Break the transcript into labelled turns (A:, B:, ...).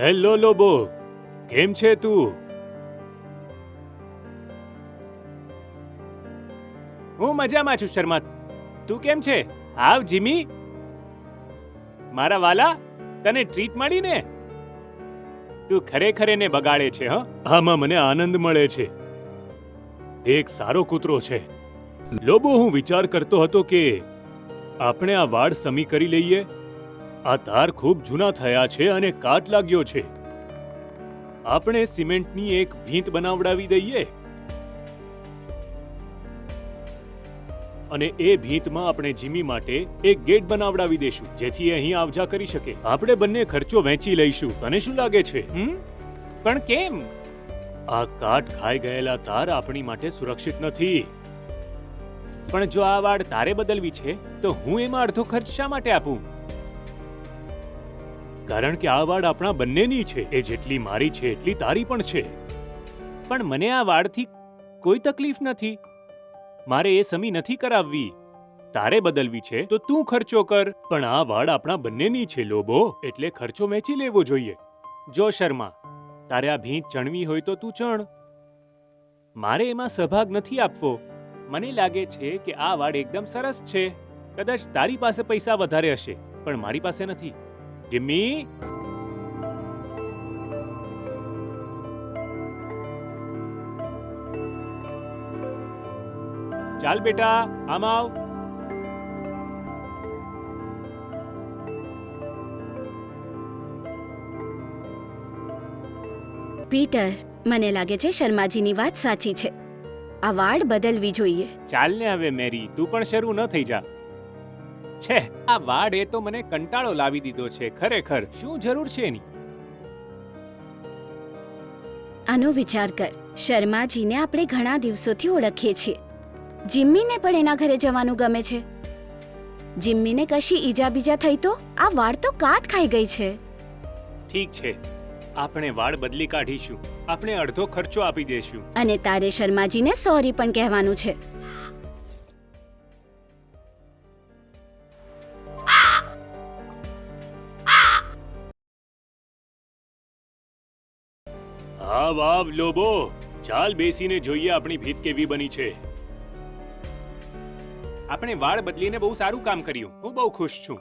A: Hello Lobo, કેમ છે તું? હું મજામાં છું શર્મા તું કેમ છે? આવ, જીમી. મારા વાલા, તને ટ્રીટ મળી ને? તું ખરેખર એને બગાડે છે, હ? આમાં મને આનંદ મળે છે. એક સારો કૂતરો છે. લોબો હું વિચાર કરતો હતો કે આપણે આ વાળ સમી કરી લઈએ. આ તાર ખૂબ જૂના થયા છે અને કાટ લાગ્યો છે. આપણે સિમેન્ટની એક ભીંત બનાવડાવી દઈએ. અને એ ભીંતમાં આપણે જીમી માટે એક ગેટ બનાવડાવી દેશું, જેથી અહીં આવજા કરી શકે. આપણે બંને ખર્ચો વહેંચી લઈશું. તને શું લાગે છે? પણ કેમ? આ કાટ ખાઈ ગયેલા તાર આપણી માટે સુરક્ષિત નથી. પણ જો આ વાડ તારે બદલવી છે, તો હું એમાં અડધો ખર્ચ શા માટે આપું? કારણ કે આ વાડ આપણા બંનેની છે, એ જેટલી મારી છે, એટલી તારી પણ છે. પણ મને આ વાડથી કોઈ તકલીફ નથી. મારે એ સમી નથી કરાવવી. તારે બદલવી છે, તો તું ખર્ચો કર. પણ આ વાડ આપણા બંનેની છે, લોબો, એટલે ખર્ચો વેચી લેવો જોઈએ. જો શર્મા, તારે આ ભીંત ચણવી હોય તો તું ચણ. મારે એમાં સહભાગ નથી આપવો. મને લાગે છે કે આ વાડ એકદમ સરસ છે. કદાચ તારી પાસે પૈસા વધારે હશે, પણ મારી પાસે નથી. જિમ્મી? ચાલ બેટા, આમ આવ.
B: પીટર, મને લાગે છે શર્માજીની વાત સાચી છે. આ વાડ બદલવી જોઈએ.
A: ચાલ ને હવે મેરી તું પણ શરૂ ન થઈ જા. છે આ વાડ એ તો મને કંટાળો લાવી દીધો છે ખરેખર. શું જરૂર છે એની?
B: આનો વિચાર કર. શર્માજીને આપણે ઘણા દિવસોથી ઓળખીએ છીએ. જિમ્મીને પણ એના ઘરે જવાનું ગમે છે. જિમ્મીને કશી ઈજા બીજા થઈ તો આ વાડ તો કાટ ખાઈ ગઈ છે.
A: ઠીક છે. આપણે વાળ બદલી કાઢીશું. આપણે અડધો ખર્ચો આપી દઈશું
B: અને તારે શર્માજીને સોરી પણ કહેવાનું છે.
A: હા વાવ લોબો. ચાલ બેસીને જોઈએ આપણી ભીત કેવી બની છે. આપણે વાળ બદલીને બહુ સારું કામ કર્યું. હું બહુ ખુશ છું.